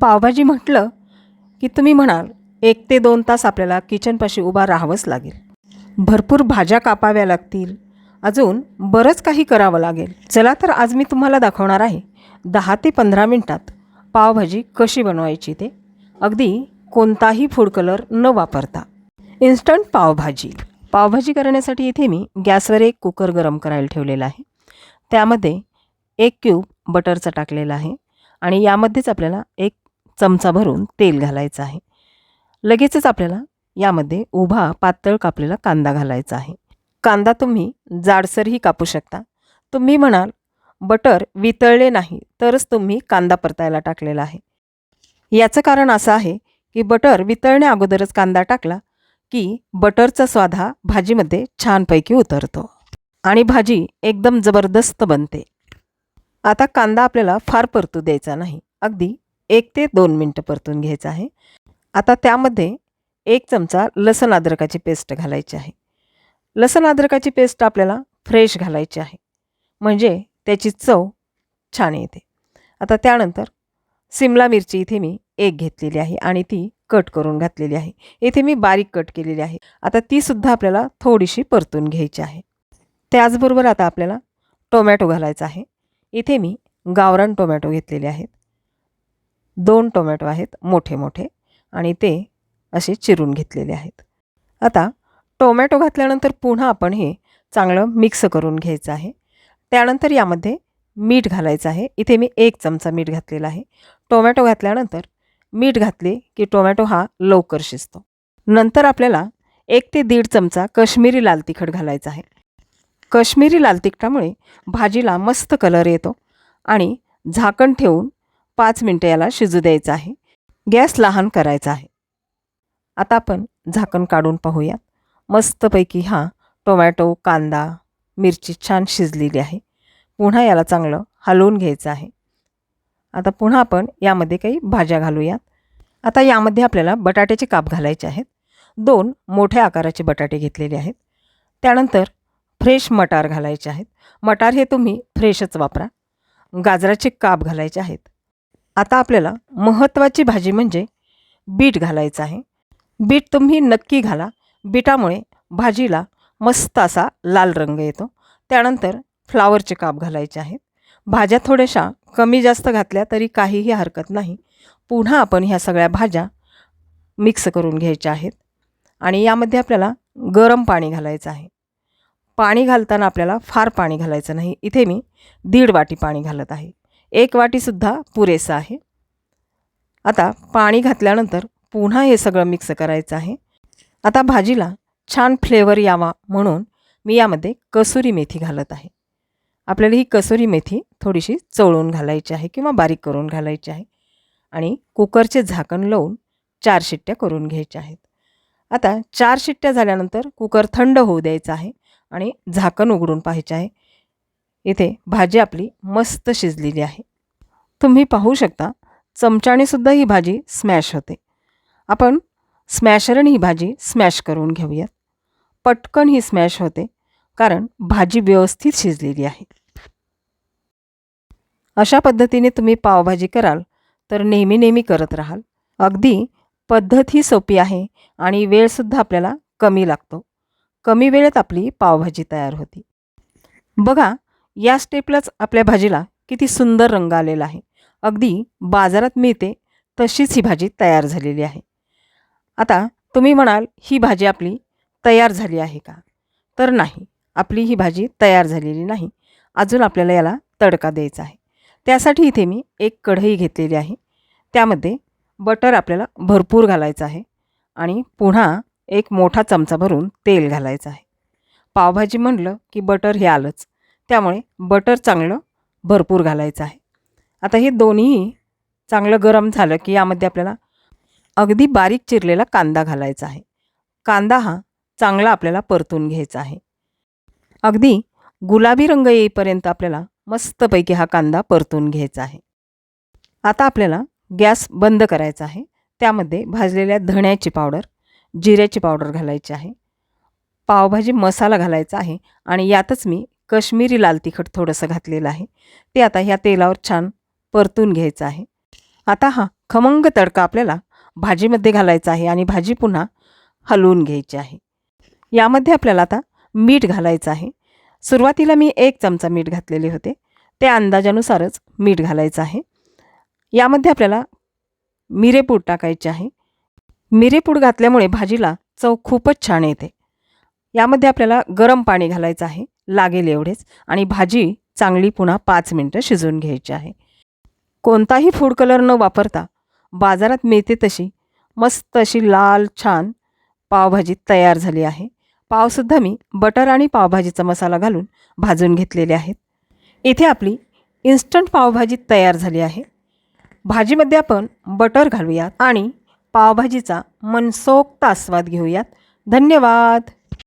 पावभाजी म्हटलं की तुम्ही म्हणाल एक ते दोन तास आपल्याला किचनपाशी उभा राहावंच लागेल. भरपूर भाज्या कापाव्या लागतील. अजून बरंच काही करावं लागेल. चला तर आज मी तुम्हाला दाखवणार आहे दहा ते पंधरा मिनटात पावभाजी कशी बनवायची ते. अगदी कोणताही फूड कलर न वापरता. इन्स्टंट पावभाजी. पावभाजी करण्यासाठी इथे मी गॅसवर एक कुकर गरम करायला ठेवलेला आहे. त्यामध्ये एक क्यूब बटरचा टाकलेला आहे. आणि यामध्येच आपल्याला एक चमचा भरून तेल घालायचं आहे. लगेचच आपल्याला यामध्ये उभा पातळ कापलेला कांदा घालायचा आहे. कांदा तुम्ही जाडसरही कापू शकता. तुम्ही म्हणाल बटर वितळले नाही तरच तुम्ही कांदा परतायला टाकलेला आहे. याचं कारण असं आहे की बटर वितळण्या अगोदरच कांदा टाकला की बटरचा स्वाद हा भाजीमध्ये छानपैकी उतरतो आणि भाजी एकदम जबरदस्त बनते. आता कांदा आपल्याला फार परतू द्यायचा नाही. अगदी एक ते दोन मिनटं परतून घ्यायचं आहे. आता त्यामध्ये एक चमचा लसण अद्रकाची पेस्ट घालायची आहे. लसण अद्रकाची पेस्ट आपल्याला फ्रेश घालायची आहे. म्हणजे त्याची चव छान येते. आता त्यानंतर सिमला मिरची इथे मी एक घेतलेली आहे आणि ती कट करून घातलेली आहे. इथे मी बारीक कट केलेली आहे. आता तीसुद्धा आपल्याला थोडीशी परतून घ्यायची आहे. त्याचबरोबर आता आपल्याला टोमॅटो घालायचा आहे. इथे मी गावरान टोमॅटो घेतलेले आहेत. दोन टोमॅटो आहेत मोठे मोठे आणि ते असे चिरून घेतलेले आहेत. आता टोमॅटो घातल्यानंतर पुन्हा आपण हे चांगलं मिक्स करून घ्यायचं आहे. त्यानंतर यामध्ये मीठ घालायचं आहे. इथे मी एक चमचा मीठ घातलेला आहे. टोमॅटो घातल्यानंतर मीठ घातले की टोमॅटो हा लवकर शिजतो. नंतर आपल्याला एक ते दीड चमचा कश्मीरी लाल तिखट घालायचा आहे. कश्मीरी लाल तिखटामुळे भाजीला मस्त कलर येतो आणि झाकण ठेवून पाच मिनटं याला शिजू द्यायचं आहे. गॅस लहान करायचा आहे. आता आपण झाकण काढून पाहूयात. मस्तपैकी हा टोमॅटो कांदा मिरची छान शिजलेली आहे. पुन्हा याला चांगलं हलवून घ्यायचं आहे. आता पुन्हा आपण यामध्ये काही भाज्या घालूयात. आता यामध्ये आपल्याला बटाट्याचे काप घालायचे आहेत. दोन मोठ्या आकाराचे बटाटे घेतलेले आहेत. त्यानंतर फ्रेश मटार घालायचे आहेत. मटार हे तुम्ही फ्रेशच वापरा. गाजराचे काप घालायचे आहेत. आता आपल्याला महत्त्वाची भाजी म्हणजे बीट घालायचं आहे. बीट तुम्ही नक्की घाला. बीटामुळे भाजीला मस्त असा लाल रंग येतो. त्यानंतर फ्लावरचे काप घालायचे आहेत. भाज्या थोड्याशा कमी जास्त घातल्या तरी काहीही हरकत नाही. पुन्हा आपण ह्या सगळ्या भाज्या मिक्स करून घ्यायच्या आहेत. आणि यामध्ये आपल्याला गरम पाणी घालायचं आहे. पाणी घालताना आपल्याला फार पाणी घालायचं नाही. इथे मी दीड वाटी पाणी घालत आहे. एक वाटीसुद्धा पुरेसं आहे. आता पाणी घातल्यानंतर पुन्हा हे सगळं मिक्स करायचं आहे. आता भाजीला छान फ्लेवर यावा म्हणून मी यामध्ये कसुरी मेथी घालत आहे. आपल्याला ही कसुरी मेथी थोडीशी चवळून घालायची आहे किंवा बारीक करून घालायची आहे आणि कुकरचे झाकण लावून चार शिट्ट्या करून घ्यायच्या आहेत. आता चार शिट्ट्या झाल्यानंतर कुकर थंड होऊ द्यायचा आहे आणि झाकण उघडून पाहायचे आहे. इथे भाजी आपली मस्त शिजलेली आहे. तुम्ही पाहू शकता चमच्यानेसुद्धा ही भाजी स्मॅश होते. आपण स्मॅशरने ही भाजी स्मॅश करून घेऊयात. पटकन ही स्मॅश होते कारण भाजी व्यवस्थित शिजलेली आहे. अशा पद्धतीने तुम्ही पावभाजी कराल तर नेहमी नेहमी करत राहाल. अगदी पद्धत ही सोपी आहे आणि वेळसुद्धा आपल्याला कमी लागतो. कमी वेळेत आपली पावभाजी तयार होती. बघा या स्टेपलाच आपल्या भाजीला किती सुंदर रंग आलेला आहे. अगदी बाजारात मिळते तशीच ही भाजी तयार झालेली आहे. आता तुम्ही म्हणाल ही भाजी आपली तयार झाली आहे का? तर नाही आपली ही भाजी तयार झालेली नाही. अजून आपल्याला याला तडका द्यायचा आहे. त्यासाठी इथे मी एक कढई घेतलेली आहे. त्यामध्ये बटर आपल्याला भरपूर घालायचं आहे आणि पुन्हा एक मोठा चमचा भरून तेल घालायचं आहे. पावभाजी म्हणलं की बटर हे आलंच. त्यामुळे बटर चांगलं भरपूर घालायचं आहे. आता हे दोन्ही चांगलं गरम झालं की यामध्ये आपल्याला अगदी बारीक चिरलेला कांदा घालायचा आहे. कांदा हा चांगला आपल्याला परतून घ्यायचा आहे. अगदी गुलाबी रंग येईपर्यंत आपल्याला मस्तपैकी हा कांदा परतून घ्यायचा आहे. आता आपल्याला गॅस बंद करायचा आहे. त्यामध्ये भाजलेल्या धण्याची पावडर जिऱ्याची पावडर घालायची आहे. पावभाजी मसाला घालायचा आहे आणि यातच मी कश्मीरी लाल तिखट थोडंसं घातलेलं आहे. ते आता ह्या तेलावर छान परतून घ्यायचं आहे. आता हा खमंग तडका आपल्याला भाजीमध्ये घालायचा आहे आणि भाजी पुन्हा हलवून घ्यायची आहे. यामध्ये आपल्याला आता मीठ घालायचं आहे. सुरुवातीला मी एक चमचा मीठ घातलेले होते. त्या अंदाजानुसारच मीठ घालायचं आहे. यामध्ये आपल्याला मिरेपूड टाकायचे आहे. मिरेपूड घातल्यामुळे भाजीला चव खूपच छान येते. यामध्ये आपल्याला गरम पाणी घालायचं आहे. लागेल एवढेच. आणि भाजी चांगली पुन्हा पाच मिनटं शिजवून घ्यायची आहे. कोणताही फूड कलर न वापरता बाजारात मिळते तशी मस्त अशी लाल छान पावभाजी तयार झाली आहे. पावसुद्धा मी बटर आणि पावभाजीचा मसाला घालून भाजून घेतलेले आहेत. इथे आपली इन्स्टंट पावभाजी तयार झाली आहे. भाजीमध्ये आपण बटर घालूयात आणि पावभाजीचा मनसोक्त आस्वाद घेऊयात. धन्यवाद!